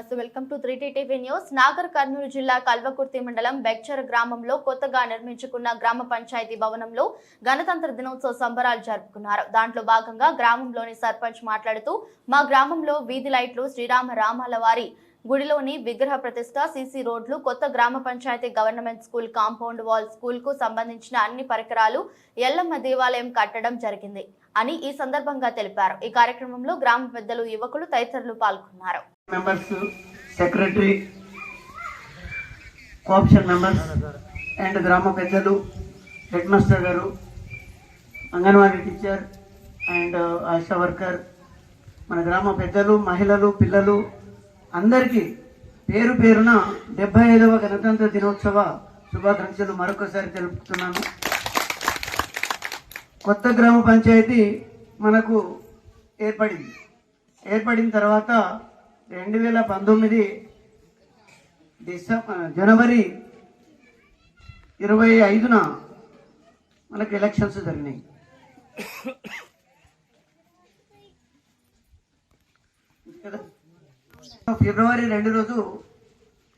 నమస్తే welcome to three TV news. Nagar Kurnool జిల్లా కల్వకుర్తి మండలం బెక్చర్ గ్రామంలో కొత్తగా నిర్మించుకున్న గ్రామ పంచాయతీ భవనంలో గణతంత్ర దినోత్సవ సంబరాలు జరుపుకున్నారు. దాంట్లో భాగంగా గ్రామంలోని సర్పంచ్ మాట్లాడుతూ మా గ్రామంలో వీధి లైట్లు శ్రీరామ రామాల వారి గుడిలోని విగ్రహ ప్రతిష్ట సీసీ రోడ్లు కొత్త గ్రామ panchayat government school compound wall స్కూల్కు సంబంధించిన అన్ని పరికరాలు ఎల్లమ్మ దేవాలయం కట్టడం జరిగింది అని ఈ సందర్భంగా తెలిపారు. ఈ కార్యక్రమంలో గ్రామ పెద్దలు యువకులు తదితరులు పాల్గొన్నారు. Members secretary co-option members and గ్రామ పెద్దలు హెడ్ మాస్టర్ గారు anganwadi teacher and uh, ASHA worker మన గ్రామ పెద్దలు మహిళలు పిల్లలు అందరికీ పేరు పేరున డెబ్బై ఐదవ గణతంత్ర దినోత్సవ శుభాకాంక్షలు మరొకసారి తెలుపుతున్నాను. కొత్త గ్రామ పంచాయతీ మనకు ఏర్పడింది. ఏర్పడిన తర్వాత రెండు వేల పంతొమ్మిది డిసెంబర్ జనవరి ఇరవై ఐదున మనకు ఎలక్షన్స్ జరిగినాయి. కదా? ఫిబ్రవరి రెండు రోజు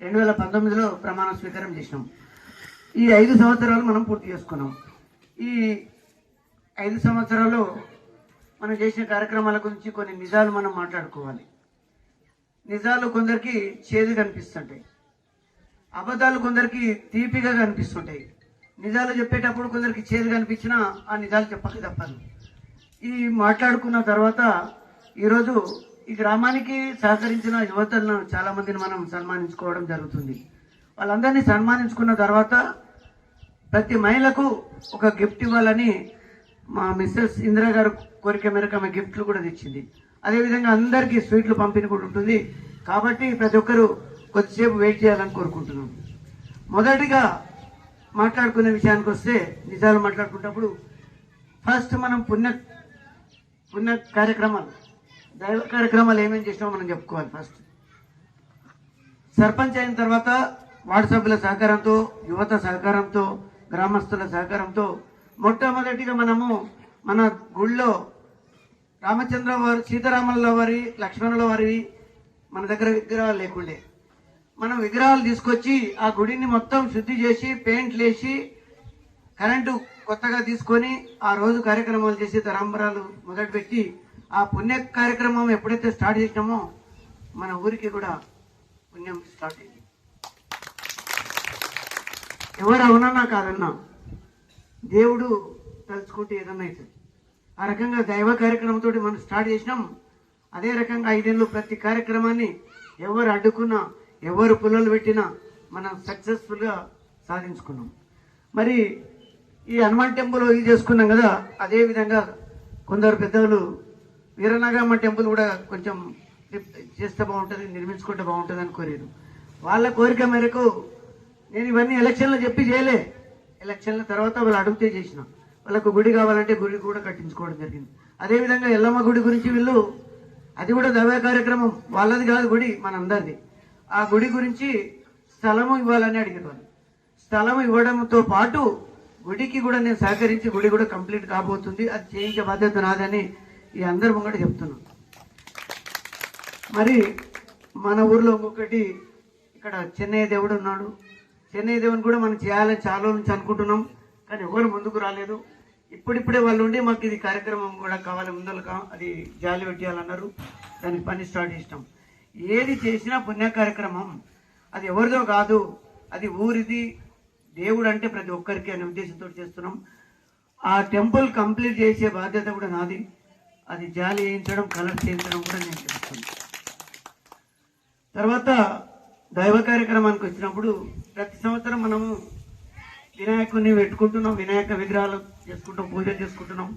రెండు వేల పంతొమ్మిదిలో ప్రమాణ స్వీకారం చేసినాం. ఈ ఐదు సంవత్సరాలు మనం పూర్తి చేసుకున్నాం. ఈ ఐదు సంవత్సరాలు మనం చేసిన కార్యక్రమాల గురించి కొన్ని నిజాలు మనం మాట్లాడుకోవాలి. నిజాలు కొందరికి చేదు కనిపిస్తుంటాయి. అబద్ధాలు కొందరికి తీపిగా కనిపిస్తుంటాయి. నిజాలు చెప్పేటప్పుడు కొందరికి చేదు కనిపించినా ఆ నిజాలు చెప్పక తప్పదు. ఈ మాట్లాడుకున్న తర్వాత ఈరోజు ఈ గ్రామానికి సహకరించిన యువతలను చాలా మందిని మనం సన్మానించుకోవడం జరుగుతుంది. వాళ్ళందరినీ సన్మానించుకున్న తర్వాత ప్రతి మహిళకు ఒక గిఫ్ట్ ఇవ్వాలని మా మిస్సెస్ ఇందిరా గారు కోరిక మేరకు ఆమె గిఫ్ట్లు కూడా తెచ్చింది. అదేవిధంగా అందరికీ స్వీట్లు పంపిణీ కూడా ఉంటుంది. కాబట్టి ప్రతి ఒక్కరూ కొద్దిసేపు వెయిట్ చేయాలని కోరుకుంటున్నాం. మొదటిగా మాట్లాడుకునే విషయానికి వస్తే నిజాలు మాట్లాడుకున్నప్పుడు ఫస్ట్ మనం పుణ్య పుణ్య కార్యక్రమాలు దైవ కార్యక్రమాలు ఏమేమి చేసినామో మనం చెప్పుకోవాలి ఫస్ట్ సర్పంచ్ అయిన తర్వాత వార్డు సభ్యుల సహకారంతో యువత సహకారంతో గ్రామస్తుల సహకారంతో మొట్టమొదటిగా మనము మన గుళ్ళో రామచంద్ర వారి సీతారాముల వారి లక్ష్మణుల వారి మన దగ్గర విగ్రహాలు లేకుండే. మనం విగ్రహాలు తీసుకొచ్చి ఆ గుడిని మొత్తం శుద్ధి చేసి పెయింట్లు వేసి కరెంటు కొత్తగా తీసుకొని ఆ రోజు కార్యక్రమాలు చేసి తరంబరాలు మొదలుపెట్టి ఆ పుణ్య కార్యక్రమం ఎప్పుడైతే స్టార్ట్ చేసినామో మన ఊరికి కూడా పుణ్యం స్టార్ట్ అయింది. ఎవరు అవునన్నా కాదన్నా దేవుడు తలుచుకుంటే ఏదన్నా అవుతుంది. ఆ రకంగా దైవ కార్యక్రమంతో మనం స్టార్ట్ చేసినాం. అదే రకంగా ఐదేళ్ళు ప్రతి కార్యక్రమాన్ని ఎవరు అడ్డుకున్నా ఎవరు పుల్లలు పెట్టినా మనం సక్సెస్ఫుల్గా సాధించుకున్నాం. మరి ఈ హనుమాన్ టెంపుల్ ఇది చేసుకున్నాం కదా అదే విధంగా కొందరు పెద్దలు వీరనాగమ్మ టెంపుల్ కూడా కొంచెం చేస్తే బాగుంటుంది నిర్మించుకుంటే బాగుంటుంది అని కోరారు. వాళ్ళ కోరిక మేరకు నేను ఇవన్నీ ఎలక్షన్లో చెప్పి చేయలే. ఎలక్షన్ల తర్వాత వాళ్ళు అడిగితే చేసిన. వాళ్ళకు గుడి కావాలంటే గుడి కూడా కట్టించుకోవడం జరిగింది. అదేవిధంగా ఎల్లమ్మ గుడి గురించి వీళ్ళు అది కూడా దైవ కార్యక్రమం. వాళ్ళది కాదు గుడి మనందరిది. ఆ గుడి గురించి స్థలము ఇవ్వాలని అడిగారు వాళ్ళు. స్థలం ఇవ్వడంతో పాటు గుడికి కూడా నేను సహకరించి గుడి కూడా కంప్లీట్ కాబోతుంది. అది చేయించే బాధ్యత నాదని ఈ అందరి ముంగట చెప్తున్నాను మరి మన ఊర్లో ఇంకొకటి ఇక్కడ చెన్నై దేవుడు ఉన్నాడు. చెన్నై దేవుని కూడా మనం చేయాలని చాలా నుంచి అనుకుంటున్నాం కానీ ఎవరు ముందుకు రాలేదు. ఇప్పుడిప్పుడే వాళ్ళు ఉండి మాకు ఇది కార్యక్రమం కూడా కావాలి ముందలు అది జాలి పెట్టేయాలన్నారు. దానికి పని స్టార్ట్ చేసినాం. ఏది చేసినా పుణ్య కార్యక్రమం. అది ఎవరిదో కాదు అది ఊరిది. దేవుడు అంటే ప్రతి ఒక్కరికి అనే ఉద్దేశంతో చేస్తున్నాం. ఆ టెంపుల్ కంప్లీట్ చేసే బాధ్యత కూడా నాది. అది జాలి వేయించడం కలర్ చేయించడం కూడా నేను చేస్తాను. తర్వాత దైవ కార్యక్రమానికి వచ్చినప్పుడు ప్రతి సంవత్సరం మనము వినాయకుడిని పెట్టుకుంటున్నాం వినాయక విగ్రహాలు చేసుకుంటాం పూజలు చేసుకుంటున్నాం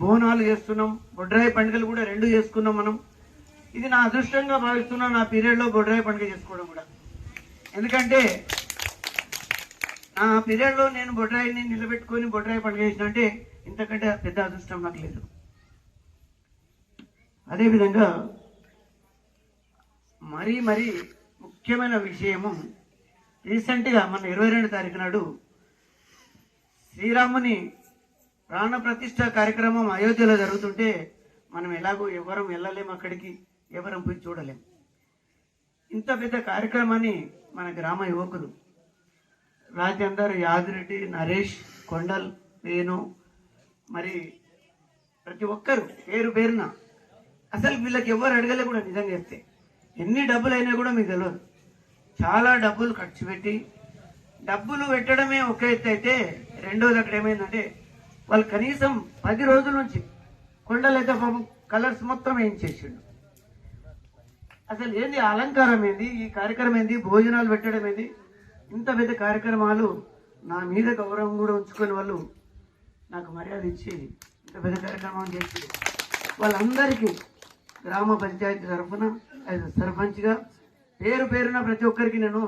బోనాలు చేస్తున్నాం బొడ్రాయి పండుగలు కూడా రెండు చేసుకున్నాం మనం. ఇది నా అదృష్టంగా భావిస్తున్నాను నా పీరియడ్లో బొడ్రాయి పండుగ చేసుకోవడం కూడా. ఎందుకంటే నా పీరియడ్లో నేను బొడ్రాయిని నిలబెట్టుకొని బొడ్రాయి పండుగ చేసిన అంటే ఇంతకంటే పెద్ద అదృష్టం నాకు లేదు. అదేవిధంగా మరీ మరీ ముఖ్యమైన విషయము రీసెంట్గా మన ఇరవై రెండు తారీఖు నాడు శ్రీరాముని ప్రాణప్రతిష్ట కార్యక్రమం అయోధ్యలో జరుగుతుంటే మనం ఎలాగో ఎవరం వెళ్ళలేము అక్కడికి ఎవరం పోయి చూడలేం ఇంత పెద్ద కార్యక్రమాన్ని మన గ్రామ యువకులు రాజేందర్ యాదిరెడ్డి నరేష్ కొండల్ వేణు మరి ప్రతి ఒక్కరు పేరు పేరున అసలు వీళ్ళకి ఎవరు అడగలే కూడా నిజంగా చెప్తే. ఎన్ని డబ్బులు అయినా కూడా మీకు తెలియదు చాలా డబ్బులు ఖర్చు పెట్టి డబ్బులు పెట్టడమే ఒక ఎత్తు అయితే రెండోది అక్కడ ఏమైందంటే వాళ్ళు కనీసం పది రోజుల నుంచి కొండలైతే పాపం కలర్స్ మొత్తం వేయించేసిండు. అసలు ఏంది అలంకారం ఏంది? ఈ కార్యక్రమం ఏంది? భోజనాలు పెట్టడం ఏంది? ఇంత పెద్ద కార్యక్రమాలు నా మీద గౌరవం కూడా ఉంచుకొని వాళ్ళు నాకు మర్యాద ఇచ్చి ఇంత పెద్ద కార్యక్రమం చేసి వాళ్ళందరికీ గ్రామ పంచాయతీ తరఫున యాజ్ సర్పంచ్గా పేరు పేరున ప్రతి ఒక్కరికి నేను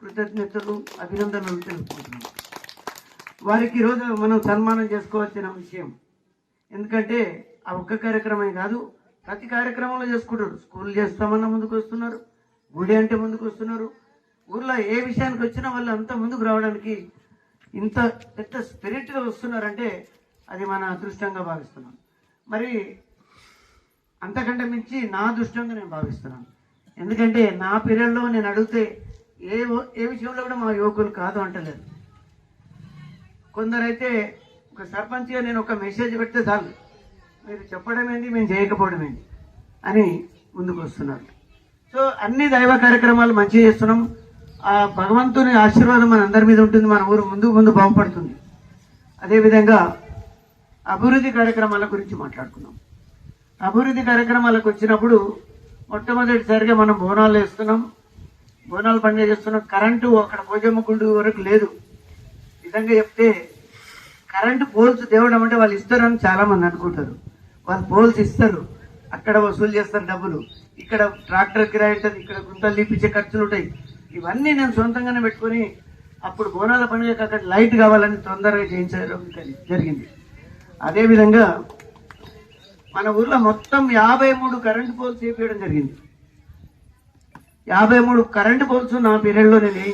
కృతజ్ఞతలు అభినందనలు తెలుపుకుంటున్నాను. వారికి ఈరోజు మనం సన్మానం చేసుకోవాల్సిన విషయం. ఎందుకంటే ఆ ఒక్క కార్యక్రమే కాదు ప్రతి కార్యక్రమంలో చేసుకుంటారు. స్కూల్ చేస్తామన్న ముందుకు వస్తున్నారు గుడి అంటే ముందుకు వస్తున్నారు. ఊర్లో ఏ విషయానికి వచ్చినా వాళ్ళు అంత ముందుకు రావడానికి ఇంత పెద్ద స్పిరిట్గా వస్తున్నారంటే అది మన అదృష్టంగా భావిస్తున్నాం. మరి అంతకంటే మించి నా దృష్టంగా నేను భావిస్తున్నాను. ఎందుకంటే నా పీరియడ్లో నేను అడిగితే ఏ ఏ విషయంలో కూడా మా యువకులు కాదు అంటలేదు. కొందరైతే ఒక సర్పంచ్గా నేను ఒక మెసేజ్ పెడితే చాలు మీరు చెప్పడం ఏంది మేము చేయకపోవడం ఏంది అని ముందుకు వస్తున్నారు. సో అన్ని దైవ కార్యక్రమాలు మంచిగా చేస్తున్నాం. ఆ భగవంతుని ఆశీర్వాదం మన అందరి మీద ఉంటుంది మన ఊరు ముందు ముందు బాగుపడుతుంది. అదేవిధంగా అభివృద్ధి కార్యక్రమాల గురించి మాట్లాడుకున్నాం అభివృద్ధి కార్యక్రమాలకు వచ్చినప్పుడు మొట్టమొదటిసారిగా మనం బోనాలు వేస్తున్నాం. బోనాలు పండుగ చేస్తున్నాం కరెంటు అక్కడ భోజమ్మ గుండు వరకు లేదు. నిజంగా చెప్తే కరెంటు పోల్స్ తేవడం అంటే వాళ్ళు ఇస్తారని చాలా మంది అనుకుంటారు. వాళ్ళు పోల్స్ ఇస్తారు. అక్కడ వసూలు చేస్తారు డబ్బులు. ఇక్కడ ట్రాక్టర్ కిరాయి ఉంటుంది ఇక్కడ గుంతలు తీపించే ఖర్చులు ఉంటాయి. ఇవన్నీ నేను సొంతంగానే పెట్టుకొని అప్పుడు బోనాల పండుగకి అక్కడ లైట్ కావాలని తొందరగా చేయించడం జరిగింది. అదేవిధంగా మన ఊర్లో మొత్తం యాభై మూడు కరెంటు పోల్స్ వేపించడం జరిగింది. యాభై మూడు కరెంటు పోల్స్ నా పీరియడ్లో నేను